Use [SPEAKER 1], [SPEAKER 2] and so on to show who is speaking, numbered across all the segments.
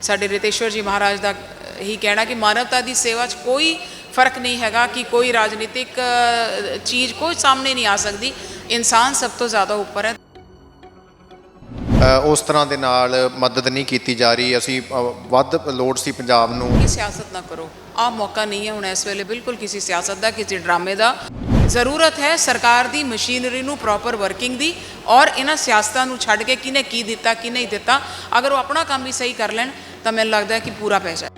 [SPEAKER 1] ਸਾਡੇ ਰਿਤੇਸ਼ਵਰ ਜੀ ਮਹਾਰਾਜ ਦਾ ਹੀ ਕਹਿਣਾ ਕਿ ਮਾਨਵਤਾ ਦੀ ਸੇਵਾ 'ਚ ਕੋਈ ਫ਼ਰਕ ਨਹੀਂ ਹੈਗਾ ਕਿ ਕੋਈ ਰਾਜਨੀਤਿਕ ਚੀਜ਼ ਕੋਈ ਸਾਹਮਣੇ ਨਹੀਂ ਆ ਸਕਦੀ। ਇਨਸਾਨ ਸਭ ਤੋਂ ਜ਼ਿਆਦਾ ਉੱਪਰ ਹੈ।
[SPEAKER 2] ਉਸ ਤਰ੍ਹਾਂ ਦੇ ਨਾਲ ਮਦਦ ਨਹੀਂ ਕੀਤੀ ਜਾ ਰਹੀ। ਅਸੀਂ ਵੱਧ ਲੋੜ ਸੀ ਪੰਜਾਬ ਨੂੰ।
[SPEAKER 1] ਕਿ ਸਿਆਸਤ ਨਾ ਕਰੋ। ਆਹ ਮੌਕਾ ਨਹੀਂ ਹੈ ਹੁਣ ਇਸ ਵੇਲੇ ਬਿਲਕੁਲ ਕਿਸੇ ਸਿਆਸਤ ਦਾ ਕਿਸੇ ਡਰਾਮੇ ਦਾ। ਜ਼ਰੂਰਤ ਹੈ ਸਰਕਾਰ ਦੀ ਮਸ਼ੀਨਰੀ ਨੂੰ ਪ੍ਰੋਪਰ ਵਰਕਿੰਗ ਦੀ ਔਰ ਇਹਨਾਂ ਸਿਆਸਤਾਂ ਨੂੰ ਛੱਡ ਕੇ ਕਿਹਨੇ ਕੀ ਦਿੱਤਾ ਕੀ ਨਹੀਂ ਦਿੱਤਾ। ਅਗਰ ਉਹ ਆਪਣਾ ਕੰਮ ਵੀ ਸਹੀ ਕਰ ਲੈਣ ਤਾਂ ਮੈਨੂੰ ਲੱਗਦਾ ਹੈ ਕਿ ਪੂਰਾ ਪੈ ਜਾਏ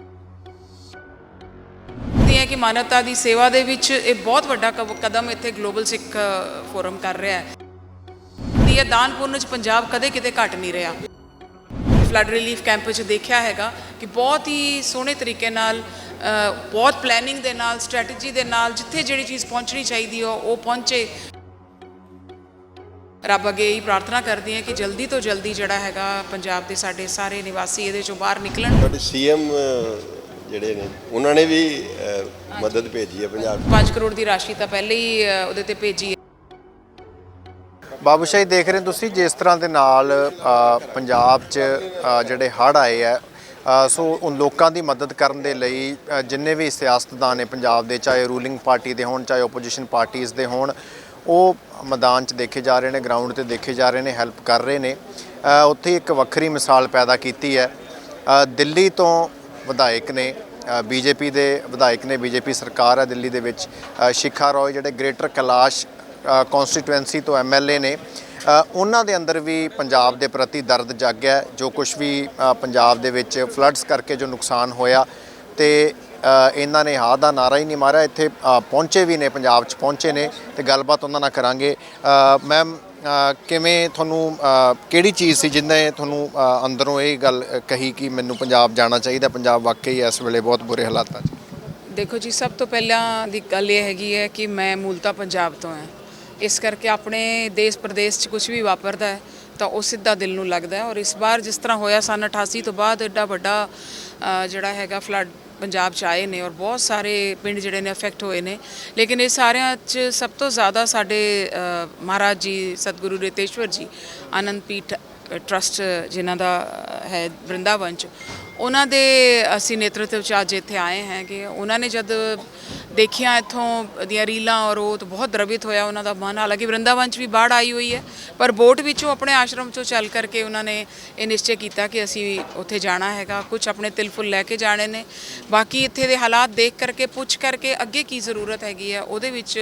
[SPEAKER 1] ਹੈ ਕਿ ਮਾਨਵਤਾ ਦੀ ਸੇਵਾ ਦੇ ਵਿੱਚ ਇਹ ਬਹੁਤ ਵੱਡਾ ਕਵ- ਕਦਮ ਇੱਥੇ ਗਲੋਬਲ ਸਿੱਖ ਫੋਰਮ ਕਰ ਰਿਹਾ ਹੈ। ਦੀ ਦਾਨ ਪੁੰਨ ਚ ਪੰਜਾਬ ਕਦੇ ਕਿਤੇ ਘਟ ਨਹੀਂ ਰਿਹਾ। ਫਲੱਡ ਰਿਲੀਫ ਕੈਂਪ ਵਿੱਚ ਦੇਖਿਆ ਹੈਗਾ ਕਿ ਬਹੁਤ ਹੀ ਸੋਹਣੇ ਤਰੀਕੇ ਨਾਲ ਬਹੁਤ ਪਲੈਨਿੰਗ ਦੇ ਨਾਲ, ਸਟ੍ਰੈਟਜੀ ਦੇ ਨਾਲ, ਜਿੱਥੇ ਜਿਹੜੀ ਚੀਜ਼ ਪਹੁੰਚਣੀ ਚਾਹੀਦੀ ਹੋ, ਉਹ ਪਹੁੰਚੇ। ਰੱਬ ਅੱਗੇ ਹੀ ਪ੍ਰਾਰਥਨਾ ਕਰਦੀ ਹਾਂ ਕਿ ਜਲਦੀ ਤੋਂ ਜਲਦੀ ਜਿਹੜਾ ਹੈਗਾ ਪੰਜਾਬ ਦੇ ਸਾਡੇ ਸਾਰੇ ਨਿਵਾਸੀ ਇਹਦੇ ਚੋਂ ਬਾਹਰ ਨਿਕਲਣ।
[SPEAKER 3] ਸਾਡੇ ਸੀਐਮ ਜਿਹੜੇ ਨੇ ਉਹਨਾਂ ਨੇ ਵੀ ਮਦਦ ਭੇਜੀ ਹੈ ਪੰਜਾਬ 'ਚ
[SPEAKER 1] 5 ਕਰੋੜ ਦੀ ਰਾਸ਼ੀ ਤਾਂ ਪਹਿਲੇ ਹੀ ਉਹਦੇ ਤੇ ਭੇਜੀ ਹੈ।
[SPEAKER 2] ਬਾਬੂ ਸ਼ਾਹੀ ਦੇਖ ਰਹੇ ਹੋ ਤੁਸੀਂ ਜਿਸ ਤਰ੍ਹਾਂ ਦੇ ਨਾਲ ਪੰਜਾਬ 'ਚ ਜਿਹੜੇ ਹੜ੍ਹ ਆਏ ਆ ਸੋ ਉਨ ਲੋਕਾਂ ਦੀ ਮਦਦ ਕਰਨ ਦੇ ਲਈ ਜਿੰਨੇ ਵੀ ਸਿਆਸਤਦਾਨ ਨੇ ਪੰਜਾਬ ਦੇ ਚਾਹੇ ਰੂਲਿੰਗ ਪਾਰਟੀ ਦੇ ਹੋਣ ਚਾਹੇ ਆਪੋਜੀਸ਼ਨ ਪਾਰਟੀਆਂ ਦੇ ਹੋਣ ਉਹ ਮੈਦਾਨ 'ਚ ਦੇਖੇ ਜਾ ਰਹੇ ਨੇ ਗਰਾਊਂਡ ਤੇ ਦੇਖੇ ਜਾ ਰਹੇ ਨੇ ਹੈਲਪ ਕਰ ਰਹੇ ਨੇ। ਉੱਥੇ ਇੱਕ ਵੱਖਰੀ ਮਿਸਾਲ ਪੈਦਾ ਕੀਤੀ ਹੈ। ਦਿੱਲੀ ਤੋਂ ਵਿਧਾਇਕ ਨੇ ਬੀਜੇਪੀ ਦੇ ਵਿਧਾਇਕ ਨੇ, ਬੀਜੇਪੀ ਸਰਕਾਰ ਹੈ ਦਿੱਲੀ ਦੇ ਵਿੱਚ। ਸ਼ਿਖਾ ਰੋਏ ਜਿਹੜੇ ਗ੍ਰੇਟਰ ਕੈਲਾਸ਼ ਕਨਸਟੀਟੂਐਂਸੀ ਤੋਂ ਐਮਐਲਏ ਨੇ ਉਹਨਾਂ ਦੇ ਅੰਦਰ ਵੀ ਪੰਜਾਬ ਦੇ ਪ੍ਰਤੀ ਦਰਦ ਜਾਗਿਆ ਜੋ ਕੁਝ ਵੀ ਪੰਜਾਬ ਦੇ ਵਿੱਚ ਫਲੱਡਸ ਕਰਕੇ ਜੋ ਨੁਕਸਾਨ ਹੋਇਆ ਤੇ ਇਹਨਾਂ ਨੇ ਹਾਂ ਦਾ ਨਾਰਾ ਹੀ ਨਹੀਂ ਮਾਰਿਆ। ਇੱਥੇ ਪਹੁੰਚੇ ਵੀ ਨੇ, ਪੰਜਾਬ 'ਚ ਪਹੁੰਚੇ ਨੇ ਤੇ ਗੱਲਬਾਤ ਉਹਨਾਂ ਨਾਲ ਕਰਾਂਗੇ। ਮੈਮ ਕਿਵੇਂ ਤੁਹਾਨੂੰ ਕਿਹੜੀ ਚੀਜ਼ ਸੀ ਜਿੰਨੇ ਤੁਹਾਨੂੰ ਅੰਦਰੋਂ ਇਹ ਗੱਲ ਕਹੀ ਕਿ ਮੈਨੂੰ ਪੰਜਾਬ ਜਾਣਾ ਚਾਹੀਦਾ, ਪੰਜਾਬ ਵਾਕਈ ਇਸ ਵੇਲੇ ਬਹੁਤ ਬੁਰੇ ਹਾਲਾਤਾਂ 'ਚ?
[SPEAKER 1] ਦੇਖੋ ਜੀ, ਸਭ ਤੋਂ ਪਹਿਲਾਂ ਦੀ ਗੱਲ ਇਹ ਹੈਗੀ ਹੈ ਕਿ ਮੈਂ ਮੂਲਤਾ ਪੰਜਾਬ ਤੋਂ ਹਾਂ। ਇਸ ਕਰਕੇ ਆਪਣੇ ਦੇਸ਼ ਪ੍ਰਦੇਸ਼ 'ਚ ਕੁਝ ਵੀ ਵਾਪਰਦਾ ਹੈ, ਤਾਂ ਉਹ ਸਿੱਧਾ ਦਿਲ ਨੂੰ ਲੱਗਦਾ ਹੈ। ਔਰ ਇਸ ਵਾਰ ਜਿਸ ਤਰ੍ਹਾਂ ਹੋਇਆ, ਸਨ 88 ਤੋਂ ਬਾਅਦ ਐਡਾ ਵੱਡਾ ਜਿਹੜਾ ਹੈਗਾ ਫਲੱਡ ਪੰਜਾਬ 'ਚ ਆਏ ਨੇ ਔਰ ਬਹੁਤ ਸਾਰੇ ਪਿੰਡ ਜਿਹੜੇ ਨੇ ਅਫੈਕਟ ਹੋਏ ਨੇ। ਲੇਕਿਨ ਇਹ ਸਾਰਿਆਂ 'ਚ ਸਭ ਤੋਂ ਜ਼ਿਆਦਾ ਸਾਡੇ ਮਹਾਰਾਜ ਜੀ, ਸਤਿਗੁਰੂ ਰਿਤੇਸ਼ਵਰ ਜੀ, ਆਨੰਦ ਪੀਠ ਟਰਸਟ ਜਿਨ੍ਹਾਂ ਦਾ ਹੈ ਬ੍ਰਿੰਦਾਵਨ ਚ, ਉਹਨਾਂ ਦੇ ਅਸੀਂ ਨੇਤਰਤਵ ਚ ਅੱਜ ਇੱਥੇ ਆਏ ਹਾਂ ਕਿ ਉਹਨਾਂ ਨੇ ਜਦ ਦੇਖਿਆ ਇੱਥੋਂ ਦੀਆਂ ਰੀਲਾਂ ਔਰ ਉਹ ਤਾਂ ਬਹੁਤ ਦਰਵਿਤ ਹੋਇਆ ਉਹਨਾਂ ਦਾ ਮਨ। ਹਾਲਾਂਕਿ ਬ੍ਰਿੰਦਾਵਨ ਚ ਵੀ ਬਾੜ ਆਈ ਹੋਈ ਹੈ ਪਰ ਬੋਟ ਵਿੱਚੋਂ ਆਪਣੇ ਆਸ਼ਰਮ ਚੋਂ ਚੱਲ ਕਰਕੇ ਉਹਨਾਂ ਨੇ ਇਹ ਨਿਸ਼ਚੈ ਕੀਤਾ ਕਿ ਅਸੀਂ ਉੱਥੇ ਜਾਣਾ ਹੈਗਾ। ਕੁਝ ਆਪਣੇ ਤਿਲ ਫੁੱਲ ਲੈ ਕੇ ਜਾਣੇ ਨੇ। ਬਾਕੀ ਇੱਥੇ ਦੇ ਹਾਲਾਤ ਦੇਖ ਕਰਕੇ ਪੁੱਛ ਕਰਕੇ ਅੱਗੇ ਕੀ ਜ਼ਰੂਰਤ ਹੈਗੀ ਹੈ ਉਹਦੇ ਵਿੱਚ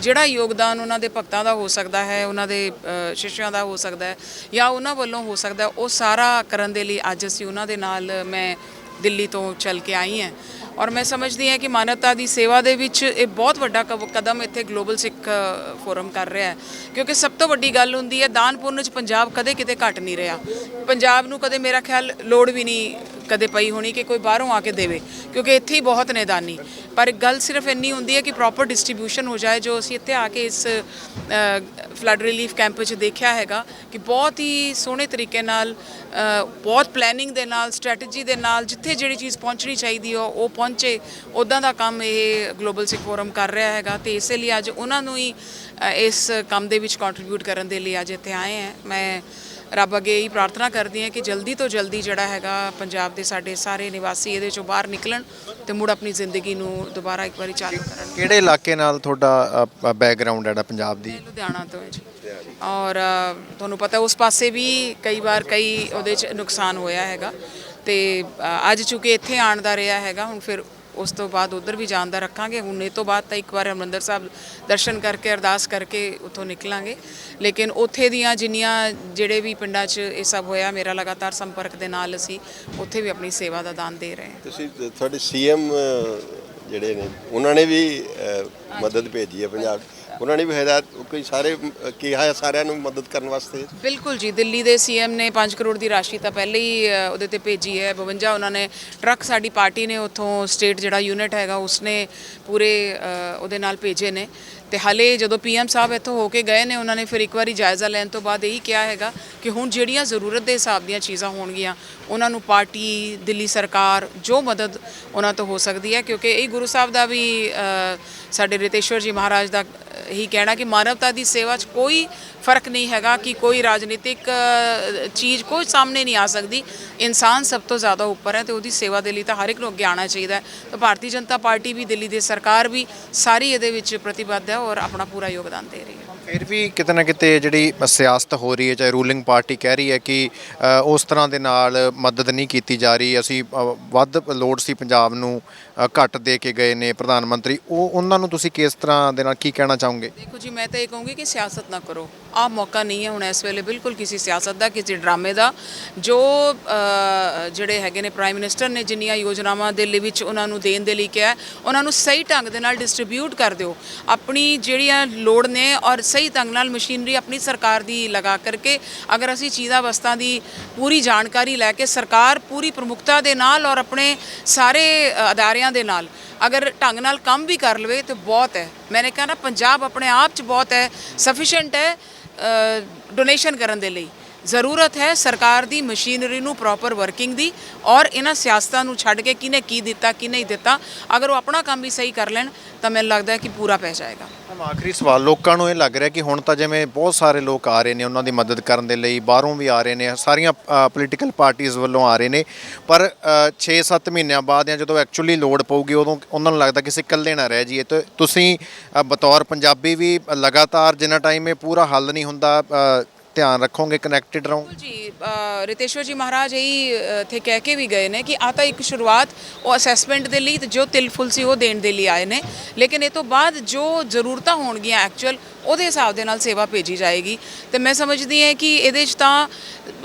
[SPEAKER 1] ਜਿਹੜਾ ਯੋਗਦਾਨ ਉਹਨਾਂ ਦੇ ਭਗਤਾਂ ਦਾ ਹੋ ਸਕਦਾ ਹੈ ਉਹਨਾਂ ਦੇ ਅ, ਸ਼ਿਸ਼ਿਆਂ ਦਾ ਹੋ ਸਕਦਾ ਹੈ ਜਾਂ ਉਹਨਾਂ ਵੱਲੋਂ ਹੋ ਸਕਦਾ ਉਹ ਸਾਰਾ ਕਰਨ ਦੇ ਲਈ ਅੱਜ ਅਸੀਂ ਉਹਨਾਂ ਦੇ ਨਾਲ ਮੈਂ ਦਿੱਲੀ ਤੋਂ ਚੱਲ ਕੇ ਆਈ ਹਾਂ। ਔਰ ਮੈਂ ਸਮਝਦੀ ਹਾਂ ਕਿ ਮਾਨਵਤਾ ਦੀ ਸੇਵਾ ਦੇ ਵਿੱਚ ਇਹ ਬਹੁਤ ਵੱਡਾ ਕਵ- ਕਦਮ ਇੱਥੇ ਗਲੋਬਲ ਸਿੱਖ ਫੋਰਮ ਕਰ ਰਿਹਾ ਹੈ। ਕਿਉਂਕਿ ਸਭ ਤੋਂ ਵੱਡੀ ਗੱਲ ਹੁੰਦੀ ਹੈ ਦਾਨ ਪੁੰਨ ਚ ਪੰਜਾਬ ਕਦੇ ਕਿਤੇ ਘਟ ਨਹੀਂ ਰਿਹਾ। ਪੰਜਾਬ ਨੂੰ ਕਦੇ ਮੇਰਾ ਖਿਆਲ ਲੋੜ ਵੀ ਨਹੀਂ ਕਦੇ ਪਈ ਹੋਣੀ ਕਿ ਕੋਈ ਬਾਹਰੋਂ ਆ ਕੇ ਦੇਵੇ, ਕਿਉਂਕਿ ਇੱਥੇ ਹੀ ਬਹੁਤ ਨੇ ਦਾਨੀ ਪਰ ਗੱਲ ਸਿਰਫ ਇੰਨੀ ਹੁੰਦੀ ਹੈ ਕਿ ਪ੍ਰੋਪਰ ਡਿਸਟ੍ਰੀਬਿਊਸ਼ਨ ਹੋ ਜਾਏ, ਜੋ ਅਸੀਂ ਇੱਥੇ ਆ ਕੇ ਇਸ ਫਲੱਡ ਰਿਲੀਫ ਕੈਂਪ ਵਿੱਚ ਦੇਖਿਆ ਹੈਗਾ ਕਿ ਬਹੁਤ ਹੀ ਸੋਹਣੇ ਤਰੀਕੇ ਨਾਲ ਬਹੁਤ ਪਲੈਨਿੰਗ ਦੇ ਨਾਲ ਸਟ੍ਰੈਟਜੀ ਦੇ ਨਾਲ ਜਿੱਥੇ ਜਿਹੜੀ ਚੀਜ਼ ਪਹੁੰਚਣੀ ਚਾਹੀਦੀ ਹੋ, ਉਹ ਪਹੁੰਚੇ। ਉਦਾਂ ਦਾ ਕੰਮ ਇਹ ਗਲੋਬਲ ਸਿੱਖ ਫੋਰਮ ਕਰ ਰਿਹਾ ਹੈਗਾ ਤੇ ਇਸੇ ਲਈ ਅੱਜ ਉਹਨਾਂ ਨੂੰ ਹੀ ਇਸ ਕੰਮ ਦੇ ਵਿੱਚ ਕੰਟਰੀਬਿਊਟ ਕਰਨ ਦੇ ਲਈ ਅੱਜ ਇੱਥੇ ਆਏ ਹਾਂ। ਮੈਂ ਰੱਬ ਅੱਗੇ ਹੀ ਪ੍ਰਾਰਥਨਾ ਕਰਦੀ ਹਾਂ ਕਿ ਜਲਦੀ ਤੋਂ ਜਲਦੀ ਜਿਹੜਾ ਹੈਗਾ ਪੰਜਾਬ ਦੇ ਸਾਡੇ ਸਾਰੇ ਨਿਵਾਸੀ ਇਹਦੇ ਚੋਂ ਬਾਹਰ ਨਿਕਲਣ ਤੇ ਮੁੜ ਆਪਣੀ ਜ਼ਿੰਦਗੀ ਨੂੰ ਦੁਬਾਰਾ ਇੱਕ ਵਾਰੀ ਚਾਲੂ ਕਰਨ।
[SPEAKER 2] ਕਿਹੜੇ ਇਲਾਕੇ ਨਾਲ ਤੁਹਾਡਾ ਬੈਕਗ੍ਰਾਉਂਡ ਹੈ ਪੰਜਾਬ ਦੀ?
[SPEAKER 1] ਲੁਧਿਆਣਾ ਤੋਂ ਹੈ ਜੀ। ਔਰ ਤੁਹਾਨੂੰ ਪਤਾ ਉਸ ਪਾਸੇ ਵੀ ਕਈ ਵਾਰ ਕਈ ਉਹਦੇ ਚ ਨੁਕਸਾਨ ਹੋਇਆ ਹੈਗਾ ਤੇ ਅੱਜ ਚੁੱਕੇ ਇੱਥੇ ਆਉਣ ਦਾ ਰਿਹਾ ਹੈਗਾ ਹੁਣ ਫਿਰ ਉਸ ਤੋਂ ਬਾਅਦ ਉਧਰ ਵੀ ਜਾਣ ਦਾ ਰੱਖਾਂਗੇ। ਹੁਣ ਇਹ ਤੋਂ ਬਾਅਦ ਤਾਂ ਇੱਕ ਵਾਰ ਹਰਿਮੰਦਰ ਸਾਹਿਬ ਦਰਸ਼ਨ ਕਰਕੇ, ਅਰਦਾਸ ਕਰਕੇ ਉੱਥੋਂ ਨਿਕਲਾਂਗੇ। ਲੇਕਿਨ ਉੱਥੇ ਦੀਆਂ ਜਿੰਨੀਆਂ ਜਿਹੜੇ ਵੀ ਪਿੰਡਾਂ 'ਚ ਇਹ ਸਭ ਹੋਇਆ, ਮੇਰਾ ਲਗਾਤਾਰ ਸੰਪਰਕ ਦੇ ਨਾਲ ਅਸੀਂ ਉੱਥੇ ਵੀ ਆਪਣੀ ਸੇਵਾ ਦਾ ਦਾਨ ਦੇ ਰਹੇ ਹਾਂ।
[SPEAKER 3] ਤੁਸੀਂ ਤੁਹਾਡੇ ਸੀਐਮ ਜਿਹੜੇ ਨੇ, ਉਹਨਾਂ ਨੇ ਵੀ ਮਦਦ ਭੇਜੀ ਹੈ ਪੰਜਾਬ ਉਹਨਾਂ ਨੇ ਵੀ ਹਦਾਇਤ ਕੋਈ ਸਾਰੇ ਅ, ਕਿਹਾ ਹੈ ਸਾਰਿਆਂ ਨੂੰ ਮਦਦ ਕਰਨ ਵਾਸਤੇ।
[SPEAKER 1] ਬਿਲਕੁਲ ਜੀ ਦਿੱਲੀ ਦੇ ਸੀਐਮ ਨੇ 5 ਕਰੋੜ ਦੀ ਰਾਸ਼ੀ ਤਾਂ ਪਹਿਲੇ ਹੀ ਅ, ਉਹਦੇ ਤੇ ਭੇਜੀ ਹੈ। 52 ਉਹਨਾਂ ਨੇ ਟਰੱਕ ਸਾਡੀ ਪਾਰਟੀ ਨੇ ਉੱਥੋਂ ਸਟੇਟ ਜਿਹੜਾ ਯੂਨਿਟ ਹੈਗਾ ਉਸਨੇ ਪੂਰੇ ਅ, ਉਹਦੇ ਨਾਲ ਭੇਜੇ ਨੇ। ਤੇ ਹਲੇ ਜਦੋਂ ਪੀਐਮ ਸਾਹਿਬ ਇੱਥੋਂ ਹੋ ਕੇ ਗਏ ਨੇ ਉਹਨਾਂ ਨੇ ਫਿਰ ਇੱਕ ਵਾਰੀ ਜਾਇਜ਼ਾ ਲੈਣ ਤੋਂ ਬਾਅਦ ਇਹੀ ਕਿਹਾ ਹੈਗਾ ਕਿ ਹੁਣ ਜਿਹੜੀਆਂ ਜ਼ਰੂਰਤ ਦੇ ਹਿਸਾਬ ਦੀਆਂ ਚੀਜ਼ਾਂ ਹੋਣਗੀਆਂ ਉਹਨਾਂ ਨੂੰ ਪਾਰਟੀ ਦਿੱਲੀ ਸਰਕਾਰ ਜੋ ਮਦਦ ਉਹਨਾਂ ਤੋਂ ਹੋ ਸਕਦੀ ਹੈ। ਕਿਉਂਕਿ ਇਹ ਗੁਰੂ ਸਾਹਿਬ ਦਾ ਵੀ ਅ, ਸਾਡੇ ਰਿਤੇਸ਼ਵਰ ਜੀ ਮਹਾਰਾਜ ਦਾ ਹੀ ਕਹਿਣਾ ਕਿ ਮਾਨਵਤਾ ਦੀ ਸੇਵਾ 'ਚ ਕੋਈ ਫ਼ਰਕ ਨਹੀਂ ਹੈਗਾ ਕਿ ਕੋਈ ਰਾਜਨੀਤਿਕ ਚੀਜ਼ ਕੋਈ ਸਾਹਮਣੇ ਨਹੀਂ ਆ ਸਕਦੀ। ਇਨਸਾਨ ਸਭ ਤੋਂ ਜ਼ਿਆਦਾ ਉੱਪਰ ਹੈ ਤੇ ਉਹਦੀ ਸੇਵਾ ਦੇ ਲਈ ਤਾਂ ਹਰ ਇੱਕ ਨੂੰ ਅੱਗੇ ਆਉਣਾ ਚਾਹੀਦਾ ਹੈ। ਤਾਂ ਭਾਰਤੀ ਜਨਤਾ ਪਾਰਟੀ ਵੀ, ਦਿੱਲੀ ਦੀ ਸਰਕਾਰ ਵੀ ਸਾਰੀ ਇਹਦੇ ਵਿੱਚ ਪ੍ਰਤੀਬੱਧ ਹੈ ਔਰ ਆਪਣਾ ਪੂਰਾ ਯੋਗਦਾਨ ਦੇ ਰਹੀ ਹੈ।
[SPEAKER 2] ਫਿਰ ਵੀ ਕਿਤੇ ਨਾ ਕਿਤੇ ਜਿਹੜੀ ਸਿਆਸਤ ਹੋ ਰਹੀ ਹੈ ਚਾਹੇ ਰੂਲਿੰਗ ਪਾਰਟੀ ਕਹਿ ਰਹੀ ਹੈ ਕਿ ਅ, ਉਸ ਤਰ੍ਹਾਂ ਦੇ ਨਾਲ ਮਦਦ ਨਹੀਂ ਕੀਤੀ ਜਾ ਰਹੀ। ਅਸੀਂ ਅ, ਵੱਧ ਲੋੜ ਸੀ ਪੰਜਾਬ ਨੂੰ ਅ, ਘੱਟ ਦੇ ਕੇ ਗਏ ਨੇ ਪ੍ਰਧਾਨ ਮੰਤਰੀ। ਉਹ ਉਹਨਾਂ ਨੂੰ ਤੁਸੀਂ ਕਿਸ ਤਰ੍ਹਾਂ ਦੇ ਨਾਲ ਕੀ ਕਹਿਣਾ ਚਾਹੋਗੇ?
[SPEAKER 1] ਦੇਖੋ ਜੀ ਮੈਂ ਤਾਂ ਇਹ ਕਹੂੰਗੀ ਕਿ ਸਿਆਸਤ ਨਾ ਕਰੋ। ਆਹ ਮੌਕਾ ਨਹੀਂ ਹੈ ਹੁਣ ਇਸ ਵੇਲੇ ਬਿਲਕੁਲ ਕਿਸੇ ਸਿਆਸਤ ਦਾ, ਕਿਸੇ ਡਰਾਮੇ ਦਾ। ਜੋ ਜਿਹੜੇ ਹੈਗੇ ਨੇ ਪ੍ਰਾਈਮ ਮਿਨਿਸਟਰ ਨੇ ਜਿੰਨੀਆਂ ਯੋਜਨਾਵਾਂ ਦਿੱਲੀ ਵਿੱਚ ਉਹਨਾਂ ਨੂੰ ਦੇਣ ਦੇ ਲਈ ਕਿਹਾ ਉਹਨਾਂ ਨੂੰ ਸਹੀ ਢੰਗ ਦੇ ਨਾਲ ਡਿਸਟ੍ਰੀਬਿਊਟ ਕਰ ਦਿਓ। ਆਪਣੀ ਜਿਹੜੀਆਂ ਲੋੜ ਨੇ ਔਰ ਸਹੀ ਢੰਗ ਨਾਲ ਮਸ਼ੀਨਰੀ ਆਪਣੀ ਸਰਕਾਰ ਦੀ ਲਗਾ ਕਰਕੇ ਅਗਰ ਅਸੀਂ ਚੀਜ਼ਾਂ ਵਸਤਾਂ ਦੀ ਪੂਰੀ ਜਾਣਕਾਰੀ ਲੈ ਕੇ ਸਰਕਾਰ ਪੂਰੀ ਪ੍ਰਮੁਖਤਾ ਦੇ ਨਾਲ ਔਰ ਆਪਣੇ ਸਾਰੇ ਅਦਾਰਿਆਂ ਦੇ ਨਾਲ ਅਗਰ ਢੰਗ ਨਾਲ ਕੰਮ ਵੀ ਕਰ ਲਵੇ ਤੇ ਬਹੁਤ ਹੈ। ਮੈंने ਕਹਾ ਨਾ, ਪੰਜਾਬ ਆਪਣੇ ਆਪ ਚ ਬਹੁਤ ਹੈ ਸਫੀਸ਼ੀਐਂਟ ਹੈ। ਡੋਨੇਸ਼ਨ ਕਰਨ ਦੇ ਲਈ। ਜ਼ਰੂਰਤ ਹੈ ਸਰਕਾਰ ਦੀ ਮਸ਼ੀਨਰੀ ਨੂੰ ਪ੍ਰੋਪਰ ਵਰਕਿੰਗ ਦੀ ਔਰ ਇਹਨਾਂ ਸਿਆਸਤਾਂ ਨੂੰ ਛੱਡ ਕੇ ਕਿਹਨੇ ਕੀ ਦਿੱਤਾ ਕੀ ਨਹੀਂ ਦਿੱਤਾ। ਅਗਰ ਉਹ ਆਪਣਾ ਕੰਮ ਵੀ ਸਹੀ ਕਰ ਲੈਣ, ਤਾਂ ਮੈਨੂੰ ਲੱਗਦਾ ਹੈ ਕਿ ਪੂਰਾ ਪੈ ਜਾਏਗਾ।
[SPEAKER 2] ਮੈਮ, ਆਖਰੀ ਸਵਾਲ, ਲੋਕਾਂ ਨੂੰ ਇਹ ਲੱਗ ਰਿਹਾ ਕਿ ਹੁਣ ਤਾਂ ਜਿਵੇਂ ਬਹੁਤ ਸਾਰੇ ਲੋਕ ਆ ਰਹੇ ਨੇ ਉਹਨਾਂ ਦੀ ਮਦਦ ਕਰਨ ਦੇ ਲਈ, ਬਾਹਰੋਂ ਵੀ ਆ ਰਹੇ ਨੇ, ਸਾਰੀਆਂ ਪੋਲੀਟੀਕਲ ਪਾਰਟੀਆਂ ਵੱਲੋਂ ਆ ਰਹੇ ਨੇ। ਪਰ 6-7 ਮਹੀਨਿਆਂ ਬਾਅਦ ਜਾਂ ਜਦੋਂ ਐਕਚੁਅਲੀ ਲੋੜ ਪਊਗੀ, ਉਦੋਂ ਉਹਨਾਂ ਨੂੰ ਲੱਗਦਾ ਕਿਸੇ ਇਕੱਲੇ ਨਾ ਰਹਿ ਜਾਈਏ। ਤੇ ਤੁਸੀਂ ਬਤੌਰ ਪੰਜਾਬੀ ਵੀ ਲਗਾਤਾਰ ਜਿੰਨਾ ਟਾਈਮ ਇਹ ਪੂਰਾ ਹੱਲ ਨਹੀਂ ਹੁੰਦਾ ਧਿਆਨ ਰੱਖੋਗੇ ਕਨੈਕਟਡ ਰਹੋ?
[SPEAKER 1] ਬਿਲਕੁਲ ਜੀ ਅ, ਰਿਤੇਸ਼ਵਰ ਜੀ ਮਹਾਰਾਜ ਇਹੀ ਅ, ਇੱਥੇ ਕਹਿ ਕੇ ਵੀ ਗਏ ਨੇ ਕਿ ਆ ਤਾਂ ਇੱਕ ਸ਼ੁਰੂਆਤ ਉਹ ਅਸੈਸਮੈਂਟ ਦੇ ਲਈ ਤੇ ਜੋ ਤਿਲ ਫੁੱਲ ਸੀ ਉਹ ਦੇਣ ਦੇ ਲਈ ਆਏ ਨੇ। ਲੇਕਿਨ ਇਹ ਤੋਂ ਬਾਅਦ ਜੋ ਜ਼ਰੂਰਤਾਂ ਹੋਣਗੀਆਂ ਐਕਚੁਅਲ ਉਹਦੇ ਹਿਸਾਬ ਦੇ ਨਾਲ ਸੇਵਾ ਭੇਜੀ ਜਾਏਗੀ। ਤੇ ਮੈਂ ਸਮਝਦੀ ਹਾਂ ਕਿ ਇਹਦੇ 'ਚ ਤਾਂ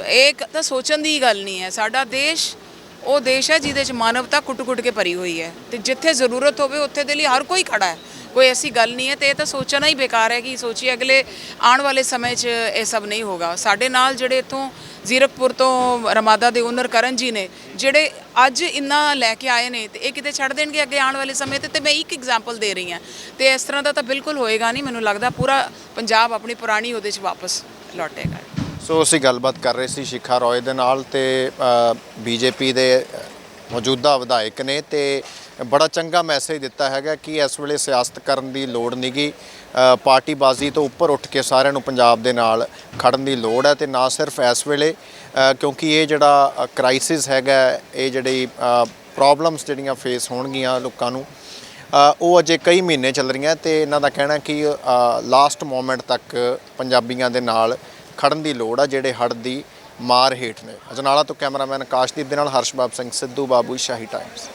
[SPEAKER 1] ਇੱਕ ਤਾਂ ਸੋਚਣ ਦੀ ਗੱਲ ਨਹੀਂ ਹੈ। ਸਾਡਾ ਦੇਸ਼ ਉਹ ਦੇਸ਼ ਹੈ ਜਿਹਦੇ 'ਚ ਮਾਨਵਤਾ ਕੁੱਟ-ਕੁੱਟ ਕੇ ਭਰੀ ਹੋਈ ਹੈ। ਤੇ ਜਿੱਥੇ ਜ਼ਰੂਰਤ ਹੋਵੇ ਉੱਥੇ ਦੇ ਲਈ ਹਰ ਕੋਈ ਖੜਾ ਹੈ। ਕੋਈ ਐਸੀ ਗੱਲ ਨਹੀਂ ਹੈ ਤੇ ਇਹ ਤਾਂ ਸੋਚਣਾ ਹੀ ਬੇਕਾਰ ਹੈ ਕਿ ਸੋਚੀਏ ਅਗਲੇ ਆਉਣ ਵਾਲੇ ਸਮੇਂ 'ਚ ਇਹ ਸਭ ਨਹੀਂ ਹੋਗਾ। ਸਾਡੇ ਨਾਲ ਜਿਹੜੇ ਇੱਥੋਂ ਜ਼ੀਰਕਪੁਰ ਤੋਂ ਰਮਾਦਾ ਦੇ ਓਨਰ ਕਰਨ ਜੀ ਨੇ, ਜਿਹੜੇ ਅੱਜ ਇੰਨਾ ਲੈ ਕੇ ਆਏ ਨੇ ਤੇ ਇਹ ਕਿਤੇ ਛੱਡ ਦੇਣਗੇ ਅੱਗੇ ਆਉਣ ਵਾਲੇ ਸਮੇਂ ਤੇ? ਤੇ ਮੈਂ ਇੱਕ ਐਗਜ਼ਾਮਪਲ ਦੇ ਰਹੀ ਹਾਂ। ਤੇ ਇਸ ਤਰ੍ਹਾਂ ਦਾ ਤਾਂ ਬਿਲਕੁਲ ਹੋਏਗਾ ਨਹੀਂ। ਮੈਨੂੰ ਲੱਗਦਾ ਪੂਰਾ ਪੰਜਾਬ ਆਪਣੀ ਪੁਰਾਣੀ ਉਹਦੇ 'ਚ ਵਾਪਸ ਲੌਟੇਗਾ।
[SPEAKER 2] ਸੋ ਅਸੀਂ ਗੱਲਬਾਤ ਕਰ ਰਹੇ ਸੀ ਸ਼ਿਖਾ ਰੋਏ ਦੇ ਨਾਲ ਤੇ ਬੀਜੇਪੀ ਦੇ ਮੌਜੂਦਾ ਵਿਧਾਇਕ ਨੇ ਤੇ ਬੜਾ ਚੰਗਾ ਮੈਸੇਜ ਦਿੱਤਾ ਹੈਗਾ ਕਿ ਇਸ ਵੇਲੇ ਸਿਆਸਤ ਕਰਨ ਦੀ ਲੋੜ ਨਹੀਂਗੀ ਪਾਰਟੀਬਾਜ਼ੀ ਤੋਂ ਉੱਪਰ ਉੱਠ ਕੇ ਸਾਰਿਆਂ ਨੂੰ ਪੰਜਾਬ ਦੇ ਨਾਲ ਖੜਨ ਦੀ ਲੋੜ ਹੈ ਤੇ ਨਾ ਸਿਰਫ ਇਸ ਵੇਲੇ ਕਿਉਂਕਿ ਇਹ ਜਿਹੜਾ ਕ੍ਰਾਈਸਿਸ ਹੈਗਾ, ਇਹ ਜਿਹੜੀ ਪ੍ਰੋਬਲਮਸ ਜਿਹੜੀਆਂ ਫੇਸ ਹੋਣਗੀਆਂ ਲੋਕਾਂ ਨੂੰ ਉਹ ਅਜੇ ਕਈ ਮਹੀਨੇ ਚੱਲ ਰਹੀਆਂ ਤੇ ਇਹਨਾਂ ਦਾ ਕਹਿਣਾ ਕਿ ਲਾਸਟ ਮੂਮੈਂਟ ਤੱਕ ਪੰਜਾਬੀਆਂ ਦੇ ਨਾਲ ਖੜਨ ਦੀ ਲੋੜ ਆ ਜਿਹੜੇ ਹੜ੍ਹ ਦੀ ਮਾਰ ਹੇਠ ਨੇ। ਅਜਨਾਲਾ ਤੋਂ ਕੈਮਰਾਮੈਨ ਆਕਾਸ਼ਦੀਪ ਦੇ ਨਾਲ ਹਰਸ਼ਬਾਬ ਸਿੰਘ, ਸਿੱਧੂ ਬਾਬੂ, ਸ਼ਾਹੀ ਟਾਈਮਸ